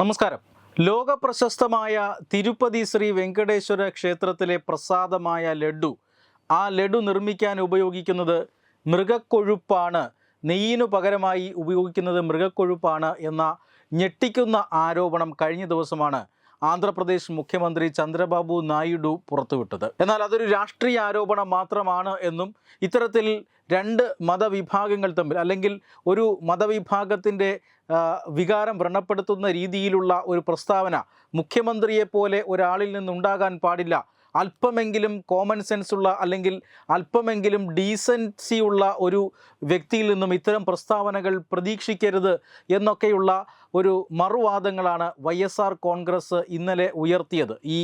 നമസ്കാരം. ലോക പ്രശസ്തമായ തിരുപ്പതി ശ്രീ വെങ്കടേശ്വര ക്ഷേത്രത്തിലെ പ്രസാദമായ ലഡു. ആ ലഡു നിർമ്മിക്കാൻ ഉപയോഗിക്കുന്നത് മൃഗക്കൊഴുപ്പാണ്. നെയ്യിനു പകരമായി ഉപയോഗിക്കുന്നത് മൃഗക്കൊഴുപ്പാണ് എന്ന ഞെട്ടിക്കുന്ന ആരോപണം കഴിഞ്ഞ ദിവസമാണ്. ആന്ധ്രാപ്രദേശ് മുഖ്യമന്ത്രി ചന്ദ്രബാബു നായിഡു പുറത്തുവിട്ടത്. എന്നാൽ അതൊരു രാഷ്ട്രീയ ആരോപണം മാത്രമാണ് എന്നും ഇത്തരത്തിൽ രണ്ട് മതവിഭാഗങ്ങൾ തമ്മിൽ അല്ലെങ്കിൽ ഒരു മതവിഭാഗത്തിന്റെ വികാരം വ്രണപ്പെടുത്തുന്ന രീതിയിലുള്ള ഒരു പ്രസ്താവന മുഖ്യമന്ത്രിയെപ്പോലെ ഒരാളിൽ നിന്നുണ്ടാകാൻ പാടില്ല അല്പമെങ്കിലും കോമൺ സെൻസ് ഉള്ള അല്ലെങ്കിൽ അല്പമെങ്കിലും ഡീസൻസി ഉള്ള ഒരു വ്യക്തിയിൽ നിന്നും ഇത്തരം പ്രസ്താവനകൾ പ്രതീക്ഷിക്കരുത് എന്നൊക്കെയുള്ള ഒരു മറുവാദങ്ങളാണ് വൈ എസ് ആർ കോൺഗ്രസ് ഇന്നലെ ഉയർത്തിയത്. ഈ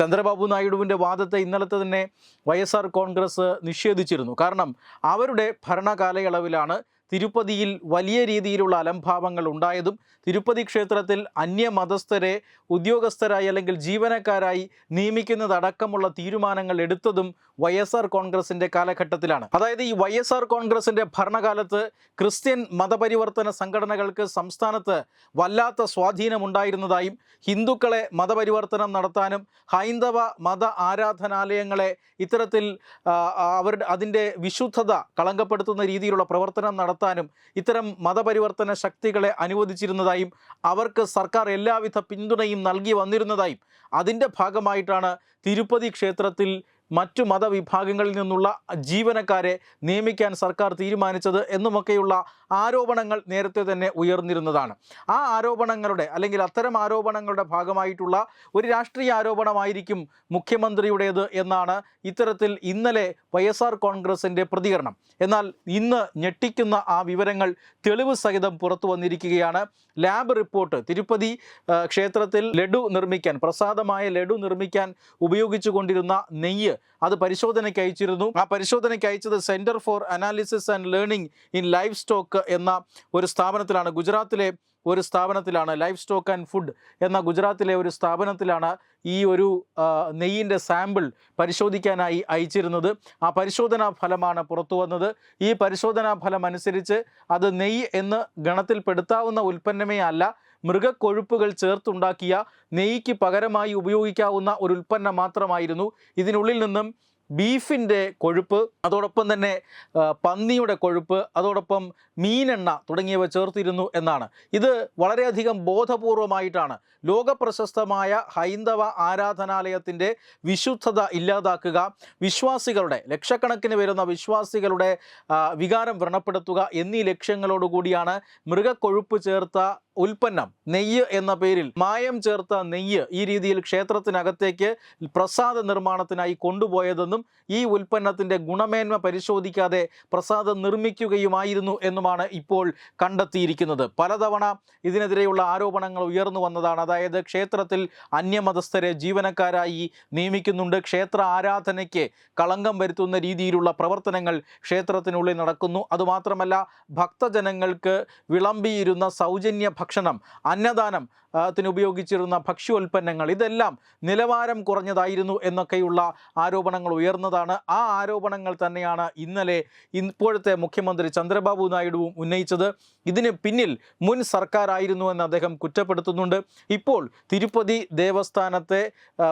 ചന്ദ്രബാബു നായിഡുവിന്റെ വാദത്തെ ഇന്നലത്തെ തന്നെ വൈ എസ് ആർ കോൺഗ്രസ് നിഷേധിച്ചിരുന്നു. കാരണം അവരുടെ ഭരണകാലയളവിലാണ് തിരുപ്പതിയിൽ വലിയ രീതിയിലുള്ള അലംഭാവങ്ങൾ ഉണ്ടായതും തിരുപ്പതി ക്ഷേത്രത്തിൽ അന്യമതസ്ഥരെ ഉദ്യോഗസ്ഥരായി അല്ലെങ്കിൽ ജീവനക്കാരായി നിയമിക്കുന്നതടക്കമുള്ള തീരുമാനങ്ങൾ എടുത്തതും വൈ എസ് ആർ കോൺഗ്രസിന്റെ കാലഘട്ടത്തിലാണ്. അതായത് ഈ വൈ എസ് ആർ കോൺഗ്രസിന്റെ ഭരണകാലത്ത് ക്രിസ്ത്യൻ മതപരിവർത്തന സംഘടനകൾക്ക് സംസ്ഥാനത്ത് വല്ലാത്ത സ്വാധീനമുണ്ടായിരുന്നതായും ഹിന്ദുക്കളെ മതപരിവർത്തനം നടത്താനും ഹൈന്ദവ മത ആരാധനാലയങ്ങളെ ഇത്തരത്തിൽ അവരുടെ അതിന്റെ വിശുദ്ധത കളങ്കപ്പെടുത്തുന്ന രീതിയിലുള്ള പ്രവർത്തനം നടത്താനും ഇത്തരം മതപരിവർത്തന ശക്തികളെ അനുവദിച്ചിരുന്നതായും അവർക്ക് സർക്കാർ എല്ലാവിധ പിന്തുണയും നൽകി വന്നിരുന്നതായും. അതിന്റെ ഭാഗമായിട്ടാണ് തിരുപ്പതി ക്ഷേത്രത്തിൽ മറ്റു മതവിഭാഗങ്ങളിൽ നിന്നുള്ള ജീവനക്കാരെ നിയമിക്കാൻ സർക്കാർ തീരുമാനിച്ചത് എന്നുമൊക്കെയുള്ള ആരോപണങ്ങൾ നേരത്തെ തന്നെ ഉയർന്നിരുന്നതാണ്. ആ ആരോപണങ്ങളുടെ അല്ലെങ്കിൽ അത്തരം ആരോപണങ്ങളുടെ ഭാഗമായിട്ടുള്ള ഒരു രാഷ്ട്രീയ ആരോപണമായിരിക്കും മുഖ്യമന്ത്രിയുടേത് എന്നാണ് ഇത്തരത്തിൽ ഇന്നലെ വൈ എസ് ആർ കോൺഗ്രസിന്റെ പ്രതികരണം. എന്നാൽ ഇന്ന് ഞെട്ടിക്കുന്ന ആ വിവരങ്ങൾ തെളിവ് സഹിതം പുറത്തു വന്നിരിക്കുകയാണ്. ലാബ് റിപ്പോർട്ട് തിരുപ്പതി ക്ഷേത്രത്തിൽ ലഡു നിർമ്മിക്കാൻ പ്രസാദമായ ലഡു നിർമ്മിക്കാൻ ഉപയോഗിച്ചു കൊണ്ടിരുന്ന നെയ്യ് അത് പരിശോധനയ്ക്ക് അയച്ചിരുന്നു. ആ പരിശോധനയ്ക്ക് അയച്ചത് centre for analysis and learning in life stock എന്ന ഒരു സ്ഥാപനത്തിലാണ്. ഗുജറാത്തിലെ ഒരു സ്ഥാപനത്തിലാണ് ലൈഫ് സ്റ്റോക്ക് ആൻഡ് ഫുഡ് എന്ന ഗുജറാത്തിലെ ഒരു സ്ഥാപനത്തിലാണ് ഈ ഒരു നെയ്യിന്റെ സാമ്പിൾ പരിശോധിക്കാനായി അയച്ചിരുന്നത്. ആ പരിശോധനാ ഫലമാണ് പുറത്തു വന്നത്. ഈ പരിശോധനാ ഫലം അനുസരിച്ച് അത് നെയ്യ് എന്ന് ഗണത്തിൽപ്പെടുത്താവുന്ന ഉൽപ്പന്നമേ അല്ല. മൃഗക്കൊഴുപ്പുകൾ ചേർത്തുണ്ടാക്കിയ നെയ്യ്ക്ക് പകരമായി ഉപയോഗിക്കാവുന്ന ഒരു ഉൽപ്പന്നം മാത്രമായിരുന്നു. ഇതിനുള്ളിൽ നിന്നും ബീഫിന്റെ കൊഴുപ്പ് അതോടൊപ്പം തന്നെ പന്നിയുടെ കൊഴുപ്പ് അതോടൊപ്പം മീനെണ്ണ തുടങ്ങിയവ ചേർത്തിരുന്നു എന്നാണ്. ഇത് വളരെയധികം ബോധപൂർവമായിട്ടാണ്. ലോകപ്രശസ്തമായ ഹൈന്ദവ ആരാധനാലയത്തിന്റെ വിശുദ്ധത ഇല്ലാതാക്കുക വിശ്വാസികളുടെ ലക്ഷക്കണക്കിന് വരുന്ന വിശ്വാസികളുടെ വികാരം വ്രണപ്പെടുത്തുക എന്നീ ലക്ഷ്യങ്ങളോടുകൂടിയാണ് മൃഗക്കൊഴുപ്പ് ചേർത്ത ഉൽപ്പന്നം നെയ്യ് എന്ന പേരിൽ മായം ചേർത്ത നെയ്യ് ഈ രീതിയിൽ ക്ഷേത്രത്തിനകത്തേക്ക് പ്രസാദ നിർമ്മാണത്തിനായി കൊണ്ടുപോയതെന്നും ഈ ഉൽപ്പന്നത്തിന്റെ ഗുണമേന്മ പരിശോധിക്കാതെ പ്രസാദം നിർമ്മിക്കുകയുമായിരുന്നു എന്നുമാണ് ഇപ്പോൾ കണ്ടെത്തിയിരിക്കുന്നത്. പലതവണ ഇതിനെതിരെയുള്ള ആരോപണങ്ങൾ ഉയർന്നു വന്നതാണ്. അതായത് ക്ഷേത്രത്തിൽ അന്യമതസ്ഥരെ ജീവനക്കാരായി നിയമിക്കുന്നുണ്ട്. ക്ഷേത്ര ആരാധനയ്ക്ക് കളങ്കം വരുത്തുന്ന രീതിയിലുള്ള പ്രവർത്തനങ്ങൾ ക്ഷേത്രത്തിനുള്ളിൽ നടക്കുന്നു. അതുമാത്രമല്ല ഭക്തജനങ്ങൾക്ക് വിളമ്പിയിരുന്ന സൗജന്യ ഭക്ഷണം അന്നദാനം ആ, ത്തിന് ഉപയോഗിച്ചിരുന്ന ഭക്ഷ്യോൽപ്പന്നങ്ങൾ. ഇതെല്ലാം നിലവാരം കുറഞ്ഞതായിരുന്നു എന്നൊക്കെയുള്ള ആരോപണങ്ങൾ ഉയർന്നതാണ്. ആ ആരോപണങ്ങൾ തന്നെയാണ് ഇന്നലെ ഇപ്പോഴത്തെ മുഖ്യമന്ത്രി ചന്ദ്രബാബു നായിഡുവും ഉന്നയിച്ചത്. ഇതിന് പിന്നിൽ മുൻ സർക്കാരായിരുന്നു എന്ന് അദ്ദേഹം കുറ്റപ്പെടുത്തുന്നുണ്ട്. ഇപ്പോൾ തിരുപ്പതി ദേവസ്ഥാനത്തെ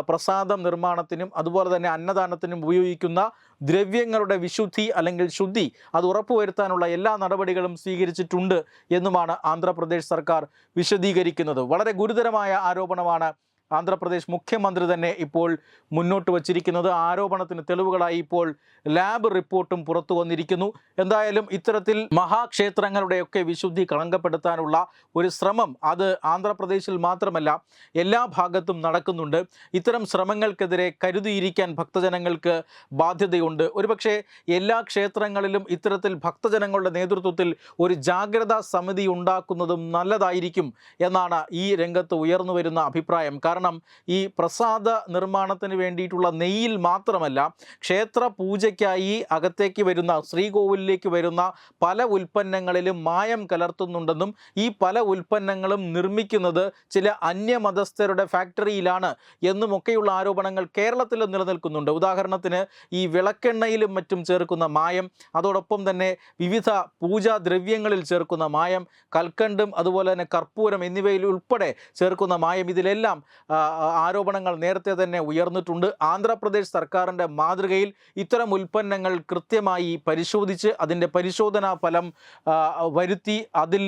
പ്രസാദം നിർമ്മാണത്തിനും അതുപോലെ തന്നെ അന്നദാനത്തിനും ഉപയോഗിക്കുന്ന ദ്രവ്യങ്ങളുടെ വിശുദ്ധി അല്ലെങ്കിൽ ശുദ്ധി അത് ഉറപ്പുവരുത്താനുള്ള എല്ലാ നടപടികളും സ്വീകരിച്ചിട്ടുണ്ട് എന്നുമാണ് ആന്ധ്രാപ്രദേശ് സർക്കാർ വിശദീകരിക്കുന്നത്. വളരെ ഗുരുതരമായ ആരോപണമാണ് ആന്ധ്രാപ്രദേശ് മുഖ്യമന്ത്രി തന്നെ ഇപ്പോൾ മുന്നോട്ട് വച്ചിരിക്കുന്നത്. ആരോപണത്തിന് തെളിവുകളായി ഇപ്പോൾ ലാബ് റിപ്പോർട്ടും പുറത്തു വന്നിരിക്കുന്നു. എന്തായാലും ഇത്തരത്തിൽ മഹാക്ഷേത്രങ്ങളുടെയൊക്കെ വിശുദ്ധി കളങ്കപ്പെടുത്താനുള്ള ഒരു ശ്രമം അത് ആന്ധ്രാപ്രദേശിൽ മാത്രമല്ല എല്ലാ ഭാഗത്തും നടക്കുന്നുണ്ട്. ഇത്തരം ശ്രമങ്ങൾക്കെതിരെ കരുതിയിരിക്കാൻ ഭക്തജനങ്ങൾക്ക് ബാധ്യതയുണ്ട്. ഒരുപക്ഷെ എല്ലാ ക്ഷേത്രങ്ങളിലും ഇത്തരത്തിൽ ഭക്തജനങ്ങളുടെ നേതൃത്വത്തിൽ ഒരു ജാഗ്രതാ സമിതി ഉണ്ടാക്കുന്നതും നല്ലതായിരിക്കും എന്നാണ് ഈ രംഗത്ത് ഉയർന്നു വരുന്ന അഭിപ്രായം. കാരണം കാരണം ഈ പ്രസാദ നിർമ്മാണത്തിന് വേണ്ടിയിട്ടുള്ള നെയ്യിൽ മാത്രമല്ല ക്ഷേത്ര പൂജയ്ക്കായി അകത്തേക്ക് വരുന്ന ശ്രീകോവിലിലേക്ക് വരുന്ന പല ഉൽപ്പന്നങ്ങളിലും മായം കലർത്തുന്നുണ്ടെന്നും ഈ പല ഉൽപ്പന്നങ്ങളും നിർമ്മിക്കുന്നത് ചില അന്യമതസ്ഥരുടെ ഫാക്ടറിയിലാണ് എന്നുമൊക്കെയുള്ള ആരോപണങ്ങൾ കേരളത്തിൽ നിലനിൽക്കുന്നുണ്ട്. ഉദാഹരണത്തിന് ഈ വിളക്കെണ്ണയിലും മറ്റും ചേർക്കുന്ന മായം അതോടൊപ്പം തന്നെ വിവിധ പൂജാദ്രവ്യങ്ങളിൽ ചേർക്കുന്ന മായം കൽക്കണ്ടും അതുപോലെ തന്നെ കർപ്പൂരം എന്നിവയിൽ ഉൾപ്പെടെ ചേർക്കുന്ന മായം ഇതിലെല്ലാം ആരോപണങ്ങൾ നേരത്തെ തന്നെ ഉയർന്നിട്ടുണ്ട്. ആന്ധ്രാപ്രദേശ് സർക്കാരിന്റെ മാതൃകയിൽ ഇത്തരം ഉൽപ്പന്നങ്ങൾ കൃത്യമായി പരിശോധിച്ച് അതിന്റെ പരിശോധനാ ഫലം വരുത്തി അതിൽ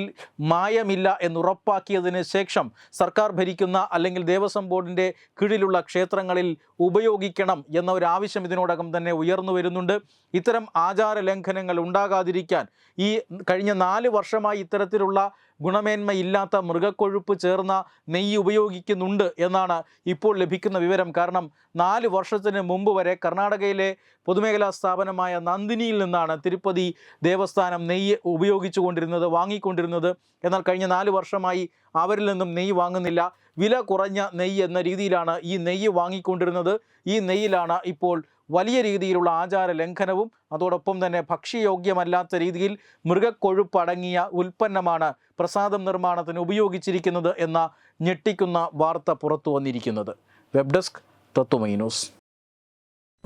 മായമില്ല എന്നുറപ്പാക്കിയതിന് ശേഷം സർക്കാർ ഭരിക്കുന്ന അല്ലെങ്കിൽ ദേവസ്വം ബോർഡിന്റെ കീഴിലുള്ള ക്ഷേത്രങ്ങളിൽ ഉപയോഗിക്കണം എന്ന ഒരു ആവശ്യം ഇതിനോടകം തന്നെ ഉയർന്നു വരുന്നുണ്ട്. ഇത്തരം ആചാര ലംഘനങ്ങൾ ഉണ്ടാകാതിരിക്കാൻ ഈ കഴിഞ്ഞ നാല് വർഷമായി ഇത്തരത്തിലുള്ള ഗുണമേന്മയില്ലാത്ത മൃഗക്കൊഴുപ്പ് ചേർന്ന നെയ്യ് ഉപയോഗിക്കുന്നുണ്ട് എന്നാണ് ഇപ്പോൾ ലഭിക്കുന്ന വിവരം. കാരണം നാല് വർഷത്തിന് മുമ്പ് വരെ കർണാടകയിലെ പൊതുമേഖലാ സ്ഥാപനമായ നന്ദിനിയിൽ നിന്നാണ് തിരുപ്പതി ദേവസ്ഥാനം നെയ്യ് ഉപയോഗിച്ചു കൊണ്ടിരുന്നത് വാങ്ങിക്കൊണ്ടിരുന്നത്. എന്നാൽ കഴിഞ്ഞ നാല് വർഷമായി അവരിൽ നിന്നും നെയ്യ് വാങ്ങുന്നില്ല. വില കുറഞ്ഞ നെയ്യ് എന്ന രീതിയിലാണ് ഈ നെയ്യ് വാങ്ങിക്കൊണ്ടിരുന്നത്. ഈ നെയ്യിലാണ് ഇപ്പോൾ വലിയ രീതിയിലുള്ള ആചാര ലംഘനവും അതോടൊപ്പം തന്നെ ഭക്ഷ്യയോഗ്യമല്ലാത്ത രീതിയിൽ മൃഗക്കൊഴുപ്പടങ്ങിയ ഉൽപ്പന്നമാണ് പ്രസാദം നിർമ്മാണത്തിന് ഉപയോഗിച്ചിരിക്കുന്നത് എന്ന ഞെട്ടിക്കുന്ന വാർത്ത പുറത്തു വന്നിരിക്കുന്നത്. Web desk Tatwamayi news.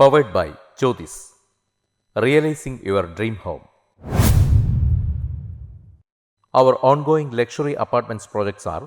Powered by Jyothis realising your dream home Our ongoing luxury apartments projects are